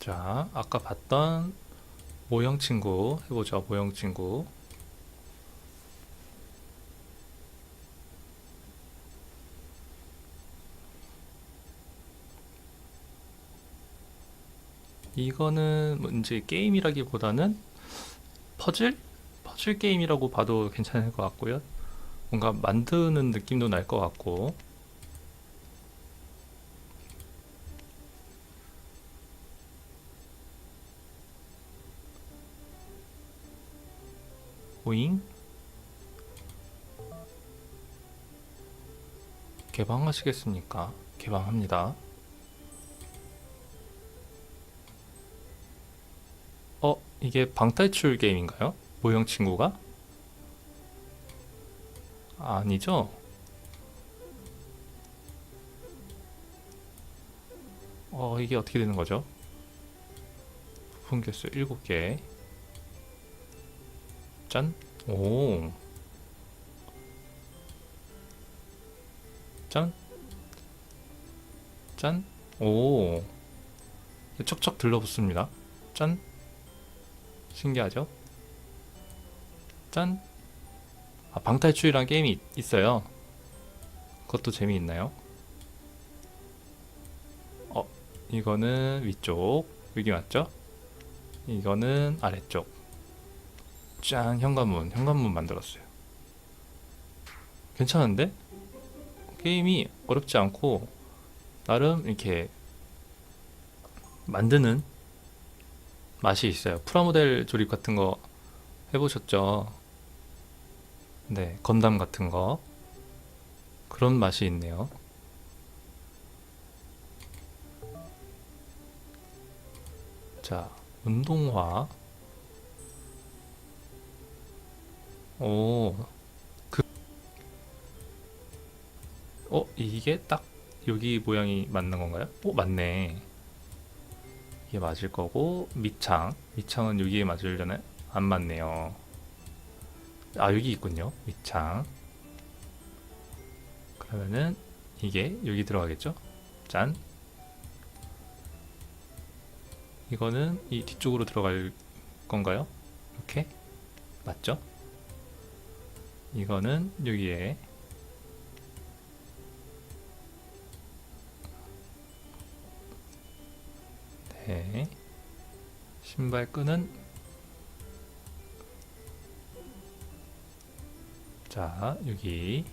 자, 아까 봤던 모형 친구 해보죠. 모형 친구. 이거는 뭔지 게임이라기보다는 퍼즐? 퍼즐 게임이라고 봐도 괜찮을 것 같고요. 뭔가 만드는 느낌도 날 것 같고. 오잉? 개방하시겠습니까? 개방합니다. 어, 이게 방탈출 게임인가요? 모형 친구가? 아니죠? 어, 이게 어떻게 되는 거죠? 부품 개수 7개. 짠. 오. 짠. 짠. 오. 척척 들러붙습니다. 짠. 신기하죠? 짠. 아, 방탈출이란 게임이 있- 있어요. 그것도 재미있나요? 어, 이거는 위쪽. 여기 맞죠? 이거는 아래쪽. 짠, 현관문. 현관문 만들었어요. 괜찮은데? 게임이 어렵지 않고, 나름 이렇게 만드는 맛이 있어요. 프라모델 조립 같은 거 해보셨죠? 네, 건담 같은 거. 그런 맛이 있네요. 자, 운동화. 오, 그, 어, 이게 딱 여기 모양이 맞는 건가요? 오, 맞네. 이게 맞을 거고, 밑창. 밑창은 여기에 맞으려나? 안 맞네요. 아, 여기 있군요. 밑창. 그러면은 이게 여기 들어가겠죠? 짠. 이거는 이 뒤쪽으로 들어갈 건가요? 이렇게? 맞죠? 이거는 여기에 네. 신발 끈은 자, 여기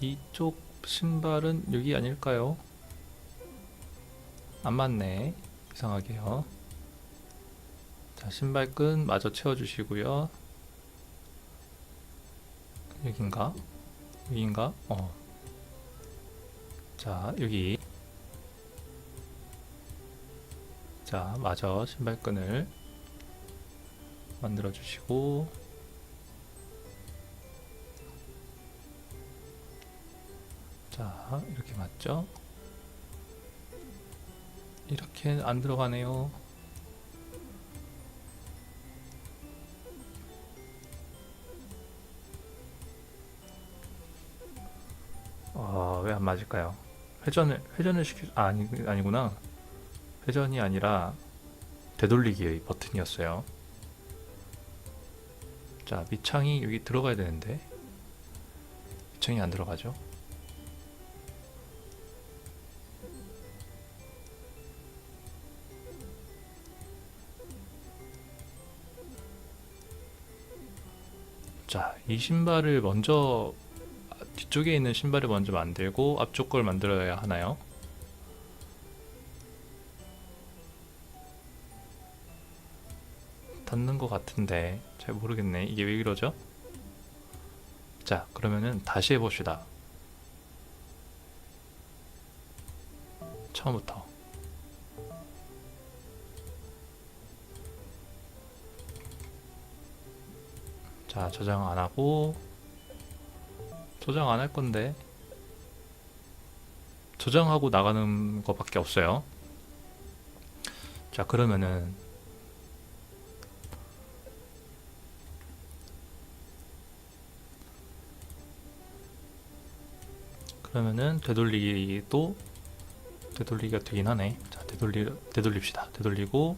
이쪽 신발은 여기 아닐까요? 안 맞네. 이상하게요. 자, 신발끈 마저 채워주시고요. 여긴가? 여긴가? 어. 자, 여기. 자, 마저 신발끈을 만들어 주시고 자, 이렇게 맞죠? 이렇게 안 들어가네요. 아, 왜안 맞을까요? 회전을 회전을 시키 아, 아니 아니구나. 회전이 아니라 되돌리기의 버튼이었어요. 자, 밑창이 여기 들어가야 되는데 밑창이 안 들어가죠? 자, 이 신발을 먼저 아, 뒤쪽에 있는 신발을 먼저 만들고 앞쪽 걸 만들어야 하나요? 닿는 것 같은데 잘 모르겠네. 이게 왜 이러죠? 자, 그러면은 다시 해봅시다. 처음부터. 자, 저장 안 하고 저장 안 할 건데 저장하고 나가는 것밖에 없어요. 자, 그러면은 그러면은 되돌리기도 되돌리기가 되긴 하네. 자, 되돌리 되돌립시다. 되돌리고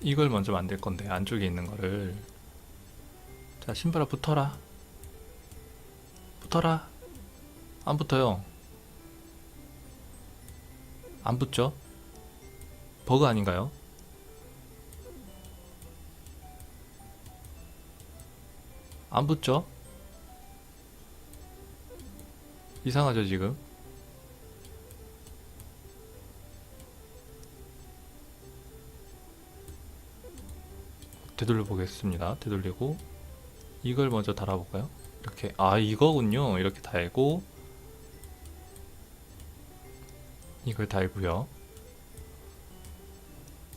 이걸 먼저 만들 건데 안쪽에 있는 거를. 자 신발아 붙어라. 붙어라. 안 붙어요. 안 붙죠? 버그 아닌가요? 안 붙죠? 이상하죠 지금 되돌려 보겠습니다. 되돌리고 이걸 먼저 달아볼까요? 이렇게 아 이거군요. 이렇게 달고 이걸 달고요.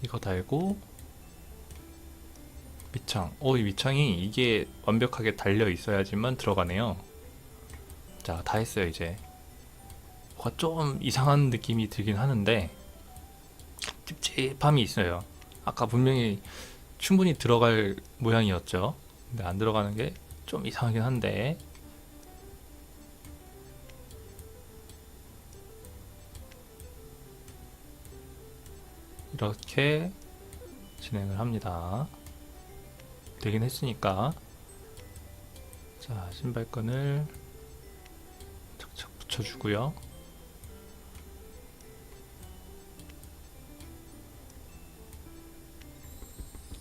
이거 달고 밑창. 어 이 밑창이 이게 완벽하게 달려 있어야지만 들어가네요. 자 다 했어요 이제. 뭐가 좀 이상한 느낌이 들긴 하는데 찝찝함이 있어요. 아까 분명히 충분히 들어갈 모양이었죠 근데 안 들어가는 게 좀 이상하긴 한데 이렇게 진행을 합니다. 되긴 했으니까 자 신발끈을 착착 붙여주고요.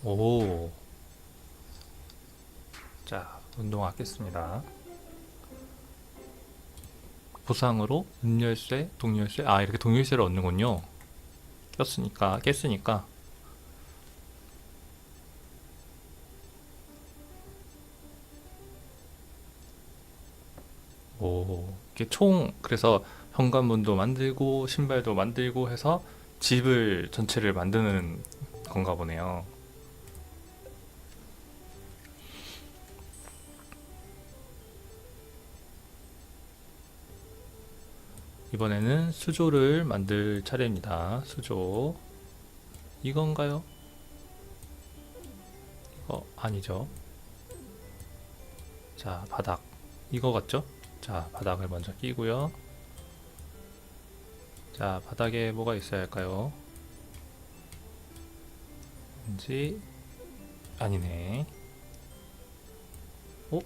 오. 자, 운동하겠습니다. 보상으로 음열쇠, 동열쇠, 아 이렇게 동열쇠를 얻는군요. 꼈으니까, 깼으니까. 오, 이게 총 그래서 현관문도 만들고 신발도 만들고 해서 집을 전체를 만드는 건가 보네요. 이번에는 수조를 만들 차례입니다. 수조. 이건가요? 이거 아니죠. 자, 바닥. 이거 같죠? 자, 바닥을 먼저 끼고요. 자, 바닥에 뭐가 있어야 할까요? 왠지 아니네. 어?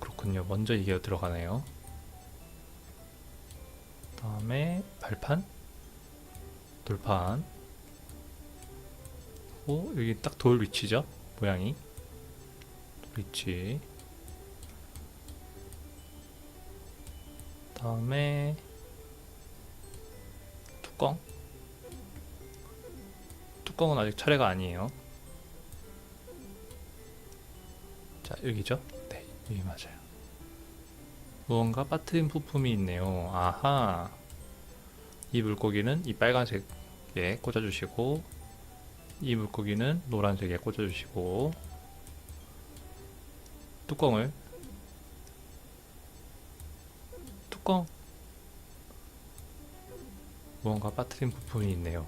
그렇군요. 먼저 이게 들어가네요. 다음에 발판? 돌판. 오 여기 딱 돌 위치죠? 모양이. 돌 위치. 다음에 뚜껑? 뚜껑은 아직 차례가 아니에요. 자 여기죠? 네 여기 맞아요 무언가 빠뜨린 부품이 있네요. 아하. 이 물고기는 이 빨간색에 꽂아주시고, 이 물고기는 노란색에 꽂아주시고, 뚜껑을, 뚜껑! 무언가 빠뜨린 부품이 있네요.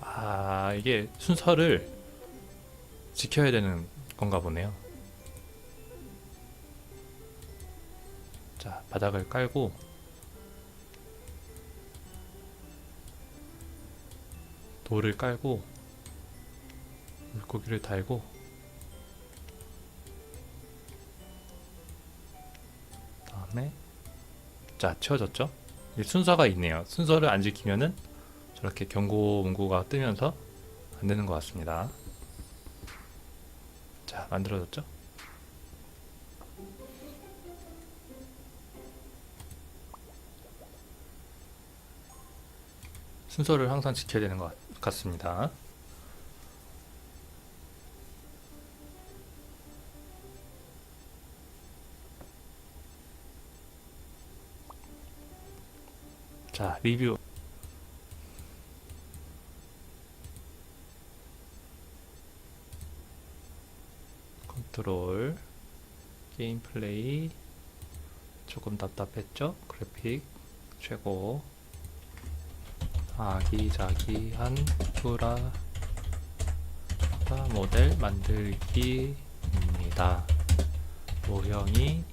아, 이게 순서를 지켜야 되는 건가 보네요. 자, 바닥을 깔고 돌을 깔고 물고기를 달고 다음에 자, 채워졌죠? 이 순서가 있네요. 순서를 안 지키면은 저렇게 경고 문구가 뜨면서 안 되는 것 같습니다. 자, 만들어졌죠? 순서를 항상 지켜야 되는 것 같- 같습니다. 자, 리뷰. 게임 플레이 조금 답답했죠? 그래픽 최고 아기자기한 프라 모델 만들기입니다. 모형이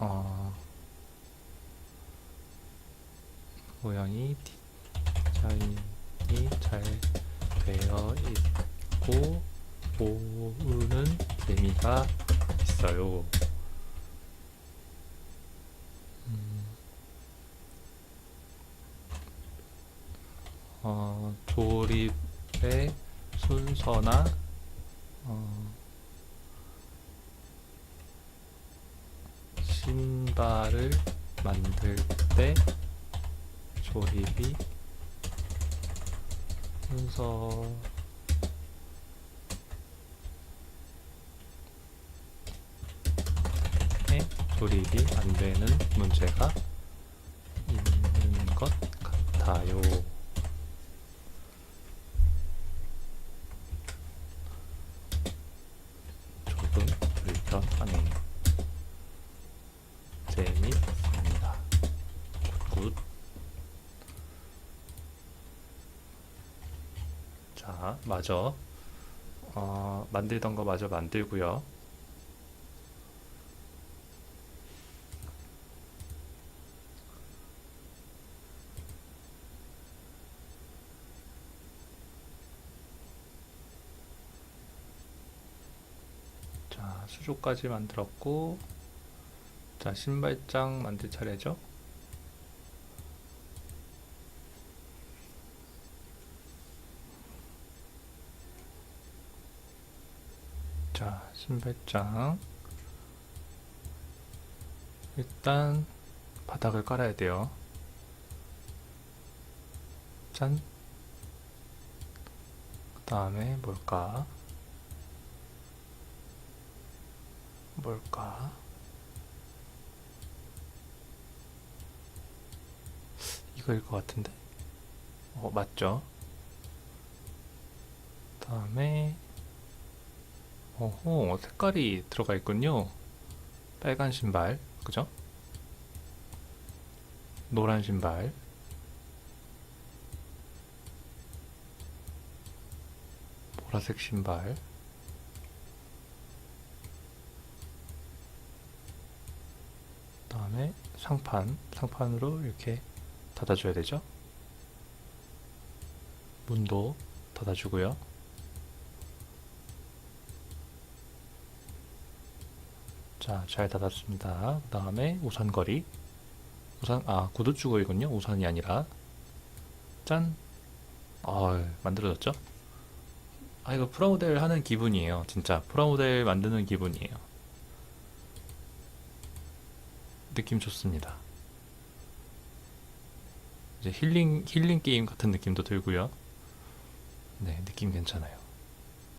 어, 모형이 디자인이 잘 되어 있고 보는 재미가 있어요. 음, 어, 조립의 순서나 어, 신발을 만들 때 조립이 순서 에 조립이 안 되는 문제가 있는 것 같아요. 조금 불편하네요. 재밌습니다. 굿. 자, 마저 어, 만들던 거 마저 만들고요. 자, 수조까지 만들었고, 자, 신발장 만들 차례죠? 자, 신발장. 일단, 바닥을 깔아야 돼요. 짠. 그 다음에 뭘까? 뭘까? 이거일 것 같은데? 어, 맞죠? 다음에, 어호, 색깔이 들어가 있군요. 빨간 신발, 그죠? 노란 신발, 보라색 신발, 다음에 상판, 상판으로 이렇게 닫아줘야 되죠. 문도 닫아주고요. 자, 잘 닫았습니다. 그 다음에 우산거리. 우산, 아, 구두주걱이군요. 우산이 아니라. 짠! 아, 만들어졌죠? 아, 이거 프라모델 하는 기분이에요. 진짜. 프라모델 만드는 기분이에요. 느낌 좋습니다. 이제 힐링, 힐링 게임 같은 느낌도 들고요. 네, 느낌 괜찮아요.